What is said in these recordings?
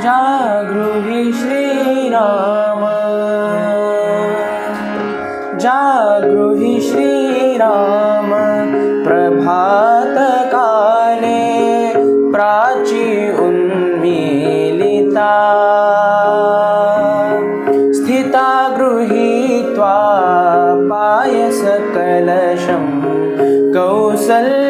जागृहि श्रीराम। जागृहि श्रीराम प्रभातकाले प्राची उन्मीलिता। स्थिता गृहीत्वा पायसकलशं कौसल्या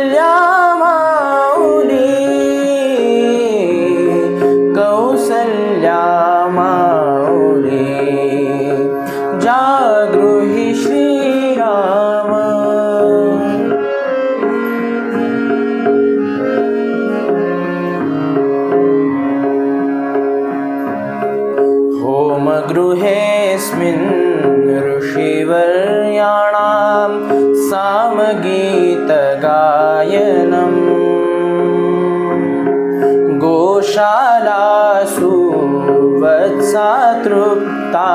होमगृहेऽस्मिन् ऋषिवर्याणां सामगीतगायनम् गोशालासु वत्सा तृप्ता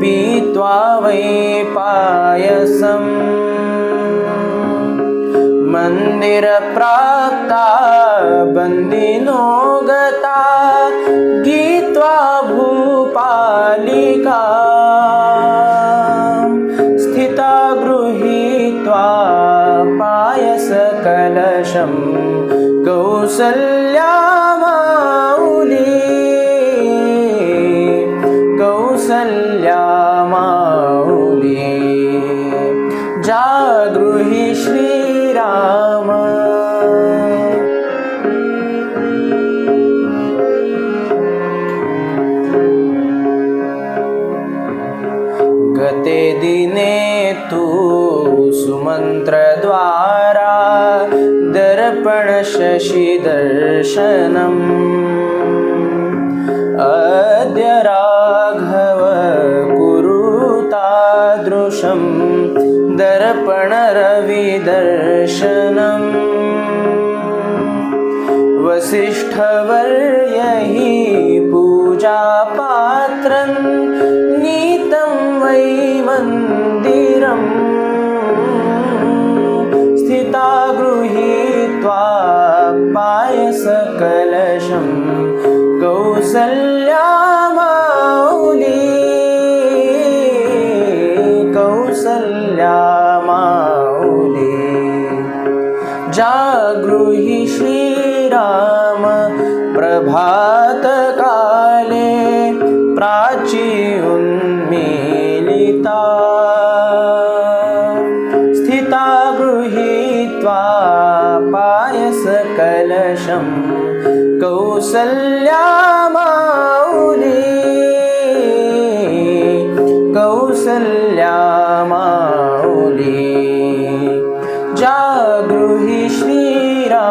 पीत्वा वै पायसम्। मन्दिरप्राप्ता बन्दिनो गता गीत्वा गृहीत्वा पायसकलशं कौसल्या माऊली कौसल्या माऊली जागृहि श्रीराम। गते दिने तु सुमन्त्रद्वारा दर्पणशशिदर्शनम्। अद्य राघव कुरु तादृशं दर्पणरविदर्शनम्। वसिष्ठवर्य हि पूजापात्रं नीतं वै जागृहि श्रीराम प्रभातकाले प्राची उन्मीलिता स्थिता गृहीत्वा पायसकलशं कौसल्या माऊली कौसल्या আগ্রহী শ্রীরা